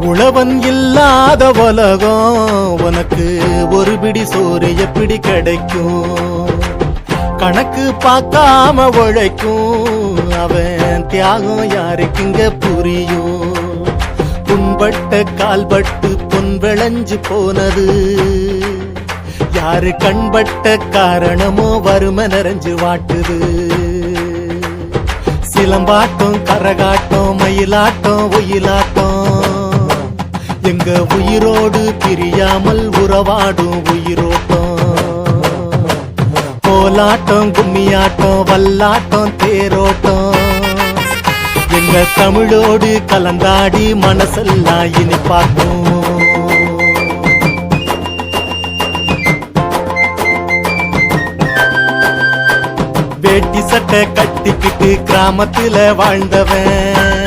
உழவன் இல்லாத உலகம் உனக்கு ஒரு பிடி சோறு எப்படி கிடைக்கும்? கணக்கு பார்க்காம உழைக்கும் அவன் தியாகம் யாருக்குங்க புரியும்? புண்பட்ட கால்பட்டு பொன் விளைஞ்சு போனது. யாரு கண்பட்ட காரணமோ வறுமை நிறைஞ்சு வாட்டுது. சிலம்பாட்டம் கரகாட்டம் மயிலாட்டம் ஒயிலாட்டம். எங்க உயிரோடு பிரியாமல் உறவாடும் உயிரோட்டம். கோலாட்டம் கும்மியாட்டம் வல்லாட்டம் தேரோட்டம். எங்க தமிழோடு கலந்தாடி மனசெல்லாம் இனி பார்க்கும் வேட்டி சட்டை கட்டிக்கிட்டு கிராமத்துல வாழ்ந்தவன்.